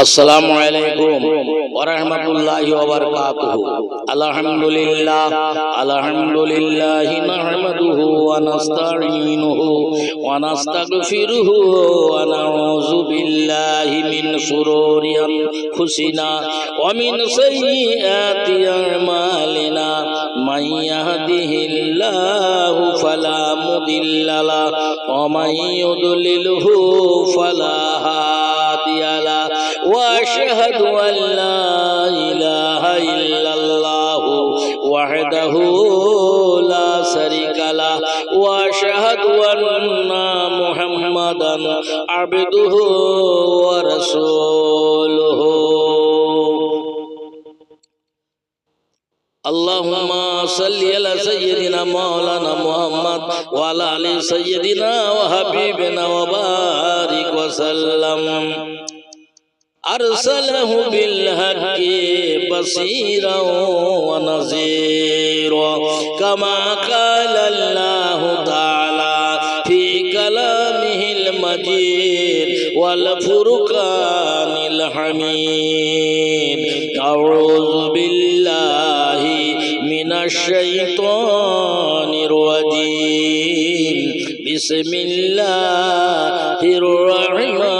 আসসালামু আলাইকুম ওয়া রাহমাতুল্লাহি ওয়া বারাকাতুহু। আলহামদুলিল্লাহ, আলহামদুলিল্লাহি নাহমাদুহু ওয়া নাস্তাঈনুহু ওয়া নাস্তাগফিরুহু ওয়া নাউযু বিল্লাহি মিন শুরুরি আনফুসিনা ওয়া মিন সাইয়্যাতি আমালিনা। মান ইয়াহদিহিল্লাহু ফালা মুদিল্লা লাহু ওয়া মান ইউদ্লিলহু ফালা واشهد ان لا اله الا الله وحده لا شريك له واشهد ان محمدا عبده ورسوله اللهم صل على سيدنا مولانا محمد وعلى ال سيدنا وحبيبنا وبارك وسلم أرسله بالحق بصيرا ونذيرا كما قال الله تعالى في كلامه المجيد والفرقان الحميد أعوذ بالله من الشيطان الرجيم بسم الله الرحمن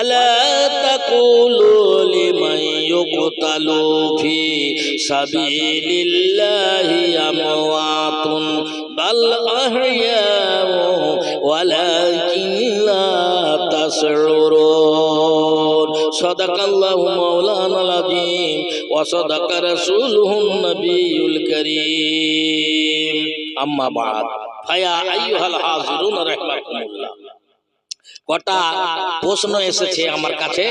ولا تقولوا لمن يقتل في سبيل الله أموات بل أحياء ولكن لا تشعرون صدق الله مولانا العظيم وصدق رسوله النبي الكريم أما بعد فيا أيها الحاضرون رحمكم الله কটা প্রশ্ন এসেছে আমার কাছে।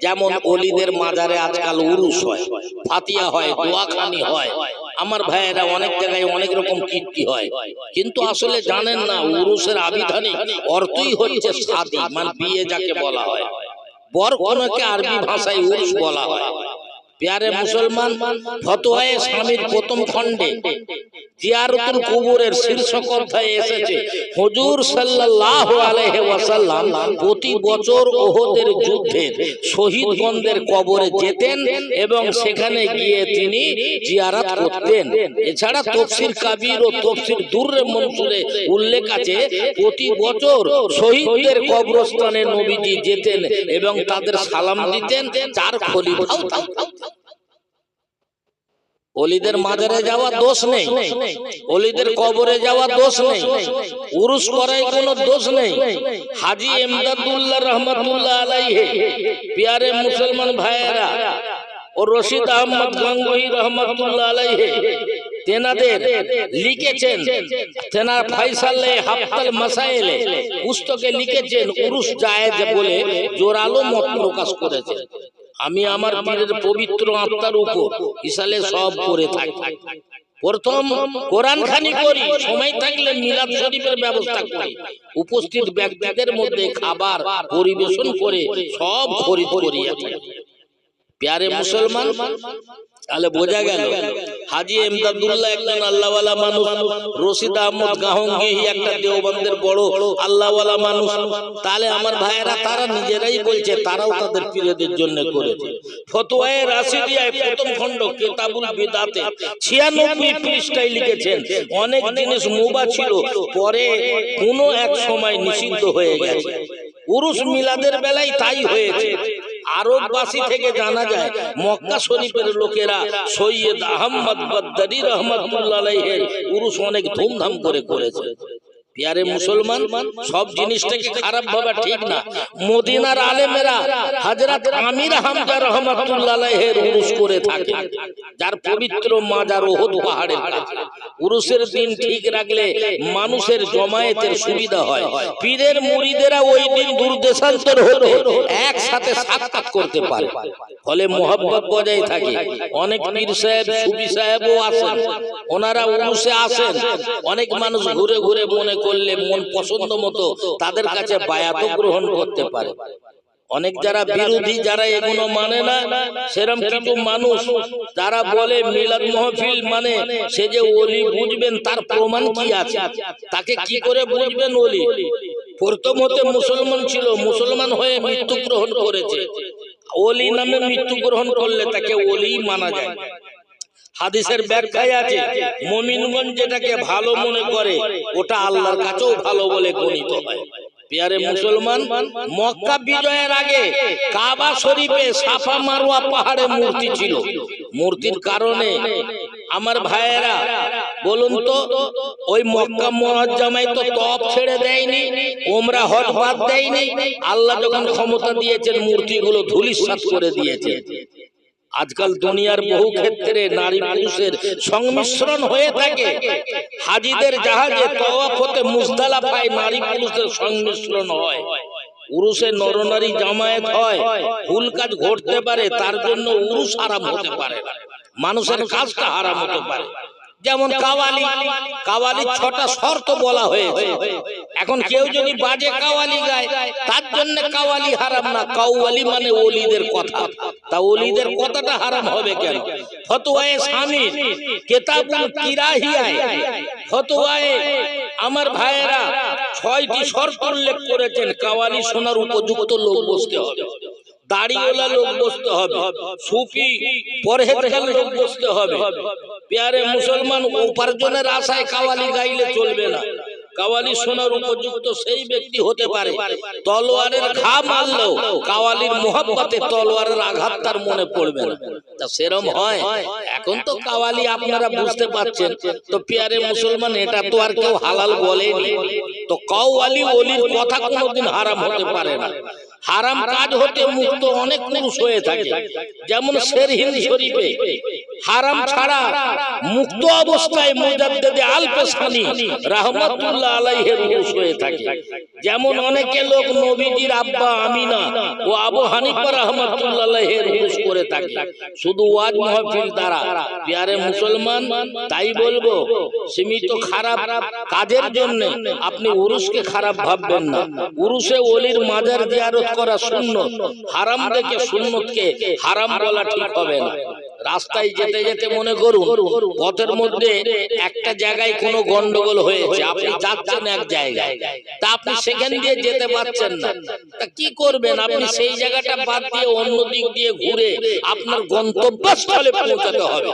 যেমন অলিদের মাজারে আজকাল উরুস হয়, ফাতিয়া হয়, দোয়াখানি হয়। আমার ভাইয়েরা অনেক জায়গায় অনেক রকম কীর্তি হয়। কিন্তু আসলে জানেন না, উরুসের আবিধানিক অর্থই হচ্ছে সাদি মানে বিয়ে যাকে বলা হয়। বর কোনকে আরবি ভাষায় উরুস বলা হয়। পেয়ারে মুসলমান ফতোয়ায়ে স্বামীর প্রথম খণ্ডে জিয়ারতুল কুবুরের শীর্ষক অধ্যায়ে এসেছে। হুজুর সাল্লাল্লাহু আলাইহি ওয়াসাল্লাম প্রতি বছর ওহদের যুদ্ধে শহীদগণদের কবরে যেতেন এবং সেখানে গিয়ে তিনি জিয়ারত করতেন। এছাড়া তফসির কাবির ও তফসির দুররে মনসুরে উল্লেখ আছে প্রতি বছর শহীদদের কবরস্থানে নবীজি যেতেন এবং তাদের সালাম দিতেন চার খলিফাও থাকতেন অলিদের মাজারে যাওয়া দোষ নেই। অলিদের কবরে যাওয়া দোষ নেই। উরুস করাই কোনো দোষ নেই। হাজি এমদাদুল্লাহ রহমতুল্লাহ আলাইহে। পিয়ারে মুসলমান ভাইয়েরা ও রশিদ আহমদ গঙ্গোহী রহমতুল্লাহ আলাইহে। তেনাদের লিখেছেন তেনার ফাইসালে হাফতাল মাসাইলে পুস্তকে লিখেছেন উরুস জায়েজ বলে জোরালো মত প্রকাশ করেছেন। আমি আমার পীরের পবিত্র আত্মার উপর ইসালে সব করে থাকি। প্রথম কোরআন খানি করি সময় থাকলে মিলাদ শরীফের ব্যবস্থা করি। উপস্থিত ব্যক্তিদের মধ্যে খাবার পরিবেশন করে সব খরিদ করিয়া প্যারে মুসলমান তাহলে বোঝা গেল হাজি এমদাদুল্লাহ একজন আল্লাহওয়ালা মানুষ রশিদ আহমদ গাহঙ্গি একটা দেওবন্দের বড় আল্লাহওয়ালা মানুষ। তাহলে আমার ভাইয়েরা তারা নিজেরাই বলছে তারাও তাদের পীরদের জন্য করেছে। ফতোয়ায়ে রাশিদিয়ায় প্রথম খণ্ড কিতাবুল বিদাতে 96 পৃষ্ঠায় লিখেছেন অনেক জিনিস মুবা ছিল পরে কোনো এক সময় নিষিদ্ধ হয়ে গেছে। উরুস মিলাদের বেলায় তাই হয়েছে। আরববাসী থেকে জানা যায় মক্কা শরীফের লোকেরা সৈয়দ আহমদ বদ্দারি রহমতুল্লাহ উরুস অনেক ধুমধাম করে করেছে। পিয়ারে মুসলমান সব জিনিসটাকে খারাপ ভাবা ঠিক না। মদিনার আলেমেরা হযরত আমির হামজা রহমাতুল্লাহ আলাইহির উরুস করে থাকে। যার পবিত্র মাজার ওহদ পাহাড়ের কাছে। উরুসের দিন ঠিক রাখলে মানুষের জমায়েতের সুবিধা হয়। পীরের মুরিদেরা ওই দিন দূর দেশান্তর হলে একসাথে সাক্ষাৎ করতে পারে। ফলে মোহাব্বত বজায় থাকে। অনেক পীর সাহেব সুবি সাহেবও আসেন। ওনারা উরুসে আসেন। অনেক মানুষ ঘুরে ঘুরে মনে করলে মন পছন্দ মতো তাদের কাছে বায়াত গ্রহণ করতে পারে। অনেক যারা বিরোধী যারা এগুলো মানে না সেরকম কিছু মানুষ তারা বলে মিলাদ মহফিল মানে সে যে ওলি বুঝবেন তার প্রমাণ কি আছে? তাকে কি করে বুঝবেন ওলি? প্রথম হতে মুসলমান ছিল মুসলমান হয়ে মৃত্যু গ্রহণ করেছে ওলি নামে মৃত্যু গ্রহণ করলে তাকে ওলি মানা যায়। হাদিসের ব্যাখ্যায় আছে মমিনগঞ্জ যেটাকে ভালো মনে করে, ওটা আল্লাহর কাছেও ভালো বলে গণিত হয়। মুসলমান, মক্কা বিজয়ের আগে কাবা শরীফে সাফা মারোয়া মূর্তি ছিল। মূর্তির কারণে আমার ভাইয়েরা বলুন তো, ওই মক্কা মুআজ্জামায় তো তপ ছেড়ে দেয়নি ওমরা হজ বাদ দেয়নি। আল্লাহ যখন ক্ষমতা দিয়েছেন, মূর্তিগুলো ধুলিসাৎ করে দিয়েছে। আজকাল দুনিয়ার বহু ক্ষেত্রে নারী পুরুষের সংমিশ্রণ হয়ে থাকে। হাজিদের জাহাজে তওয়াফ হতে মুজদালাফায় নারী পুরুষের সংমিশ্রণ হয়। উরুসে নরনারী জামায়াত হয়। ভুল কাজ ঘটতে পারে, তার জন্য উরুস হারাম হতে পারে। মানুষের কাজটা হারাম হতে পারে। যেমন কাওয়ালি। কাওয়ালি। ছটা শর্ত বলা হয়েছে। এখন কেউ যদি বাজে কাওয়ালি গায় তার জন্য কাওয়ালি হারাম না। কাওয়ালি মানে ওলিদের কথা। তা ওলিদের কথাটা হারাম হবে কেন? ফতোয়ায়ে স্বামী কেতাবুল কিরাহিয়ায়। ফতোয়ায়ে আমার ভাইয়েরা ছয়টি শর্ত উল্লেখ করেছেন। কাওয়ালি শোনার উপযুক্ত লোক বসতে হবে। দাড়িওয়ালা লোক বসতে হবে। সুফি পরহেজগার লোক বসতে হবে। পেয়ারে মুসলমান উপার্জনের আশায় কাওয়ালি গাইলে চলবে না। কাওয়ালি শোনার উপযুক্ত সেই ব্যক্তি হতে পারে। তলোয়ারের ঘা মারলেও কাওয়ালির মোহাব্বতে তলোয়ারের আঘাত তার মনে পড়বে না। তা সেরম হয়? এখন তো কাওয়ালি আপনারা বুঝতে পারছেন। তো পেয়ারে মুসলমান, এটা তো আর কেউ হালাল বলেনি। তো কাওয়ালি ওলির কথা কোনোদিন হারাম হতে পারে না। হারাম কাজ হতে মুক্ত অনেক পুরুষ হয়ে থাকে। যেমন শেরহিন শরীফে, হারাম ছাড়া মুক্ত অবস্থায় মুজাদ্দেদে আলপেসানি রাহমাতুল্লাহ আলাইহির পুরুষ হয়ে থাকে। যেমন অনেকে লোক নবীজির আব্বা আমিনা ও আবু হানিফা রাহমাতুল্লাহ আলাইহির পুরুষ করে থাকে। শুধু ওয়াজ মাহফিল দ্বারা। প্যারে মুসলমান, তাই বলব, সীমিত খারাপ কাজের জন্য আপনি উরুসকে খারাপ ভাববেন না। উরুসে ওলির মাজার জিয়ারত করা শূন্য। হারাম দেখে সুন্নতকে হারাম বলা ঠিক হবে না। রাস্তায় যেতে যেতে মনে করুন পথের মধ্যে একটা জায়গায় কোনো গন্ডগোল হয়েছে আপনি যাচ্ছেন এক জায়গায়। তা আপনি সেখান দিয়ে যেতে পারছেন না। তা কি করবেন? আপনি সেই জায়গাটা বাদ দিয়ে অন্য দিক দিয়ে ঘুরে আপনার গন্তব্যস্থলে পৌঁছাতে হবে।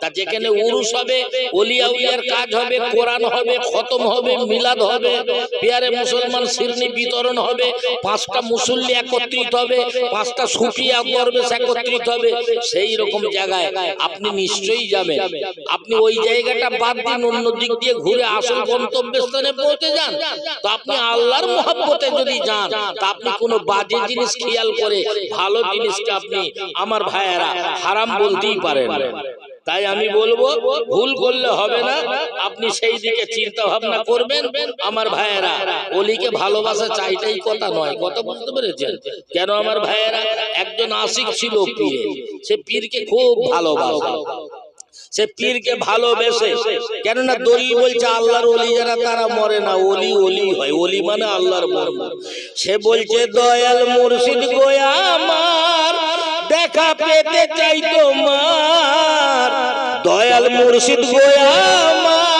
তা যেখানে উরুস হবে অলিয়া উলিয়ার কাজ হবে কোরআন হবে খতম হবে মিলাদ হবে পেয়ারে মুসলমান শিরনি বিতরণ হবে পাঁচটা মুসল্লি একত্রিত হবে পাঁচটা সুফিয়া দরবেশ একত্রিত হবে সেই রকম জায়গায় আপনি নিশ্চয়ই যাবেন। আপনি ওই জায়গাটা বাদ দিন অন্য দিক দিয়ে ঘুরে আসল গন্তব্যস্থানে পৌঁছে যান। তো আপনি আল্লাহর মহাব্বতে যদি যান তা আপনি কোনো বাজে জিনিস খেয়াল করে ভালো জিনিসকে আপনি আমার ভাইয়েরা হারাম বলতেই পারেন। তাই আমি বলব ভুল করলে হবে না। আপনি সেই দিকে চিন্তা ভাবনা করবেন। আমার ভাইয়েরা অলিকে ভালোবাসা চাইটাই কথা নয়। কথা বুঝতে পেরেছেন? কেন আমার ভাইয়েরা একজন আশিক ছিল পীরে সে পীরকে খুব ভালোবাসে। সে পীরকে ভালোবেসে। কেননা দলিল বলছে আল্লাহর ওলি যারা তারা মরে না। ওলি ওলি হয়। ওলি মানে আল্লাহর বন্ধু সে বলছে দয়াল মুর্শিদ গোয়া দেখা পেতে চাই তোমার। দয়াল মুর্শিদ গোয়া আমার।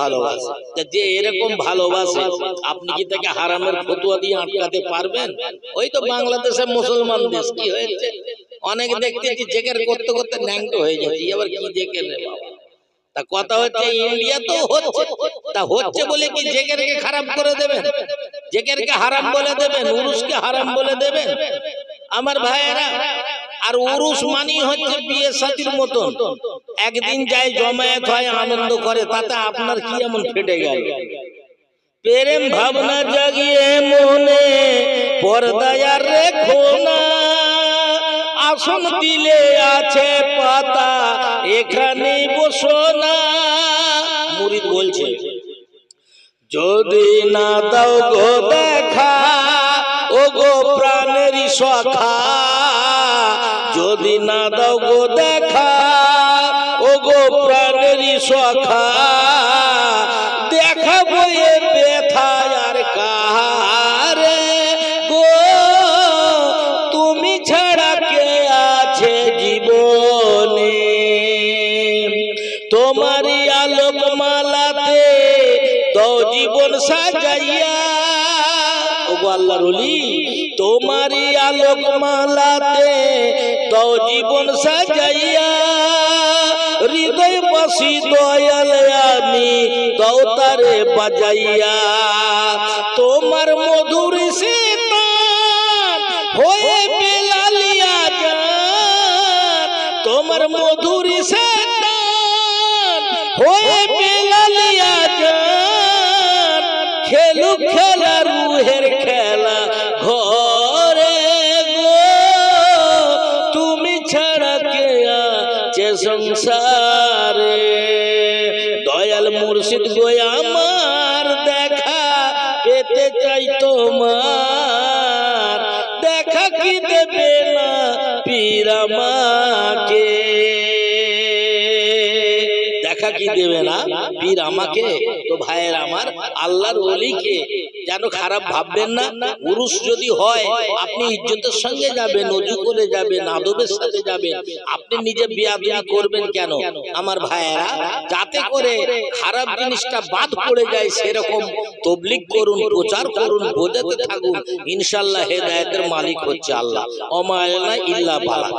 ভালোবাসে। যে এরকম ভালোবাসে, আপনি কি তাকে হারামের ফতুয়া দিয়ে আটকাতে পারবেন? ওই তো বাংলাদেশের মুসলমান দেশ, কি হয়েছে? অনেক দেখতেছি জেকের করতে করতে ন্যাংটো হয়ে যাচ্ছে, এবার কি জেকের তা কথা হচ্ছে ইন্ডিয়া তো হচ্ছে, তা হচ্ছে বলে কি জেকেরকে খারাপ করে দেবেন? জেকেরকে হারাম বলে দেবেন উরুসকে হারাম বলে দেবেন? আমার ভাইয়েরা আর উরুস মানি হচ্ছে বিয়ে সাথীর মতন। একদিন যায় জমায়েত হয়, আনন্দ করে, তাতে আপনার কি এমন ফেটে গেল? প্রেম ভাবনা জাগিয়ে মনে, পর্দায় রেখো না। আসন দিলে আছে পাতা, এখানে বসো না। মুরিদ বলছে, যদি না দাও গো দেখা ও গো প্রাণের সখা যদি না দাও গো দেখা ও গো প্রাণেরই সখা দেখাবো এ ব্যথা আর কাহারে। গো, তুমি ছাড়া কে আছে জীবনে? তোমারই আলোক মালাতে তো জীবন সাজাইয়া গো আল্লাহর ওলি, তোমারই আলোক মালাতে তো জীবন সাজাইয়া, হৃদয় বসি দয়াল আমি তো তারে বাজাইয়া, তোমার মধুর সে রুহের খেলা, ঘরে গো, তুমি ছাড়া কে আছে সংসারে? দয়াল মুর্শিদ গো, আমার দেখা পেতে চাই তোমার। দেখা কি দেবে না পীর দেবে না। পীর আমাকে, তো ভাইয়ের আমার, আল্লাহর ওলিকে যেন খারাপ ভাববেন না। উরুস যদি হয়, আপনি ইজ্জতের সঙ্গে যাবেন অজু করে যাবেন, আদবের সাথে যাবেন। আপনি নিজে বিয়া বিয়া করবেন কেন? আমার ভাইয়েরা, যাতে করে খারাপ জিনিসটা বাদ পড়ে যায় সেরকম তবলিক করুন, প্রচার করুন বোঝাতে থাকুন। ইনশাল্লাহ হেদায়েতের মালিক হচ্ছে আল্লাহ। অমায়না ইল্লা বালা।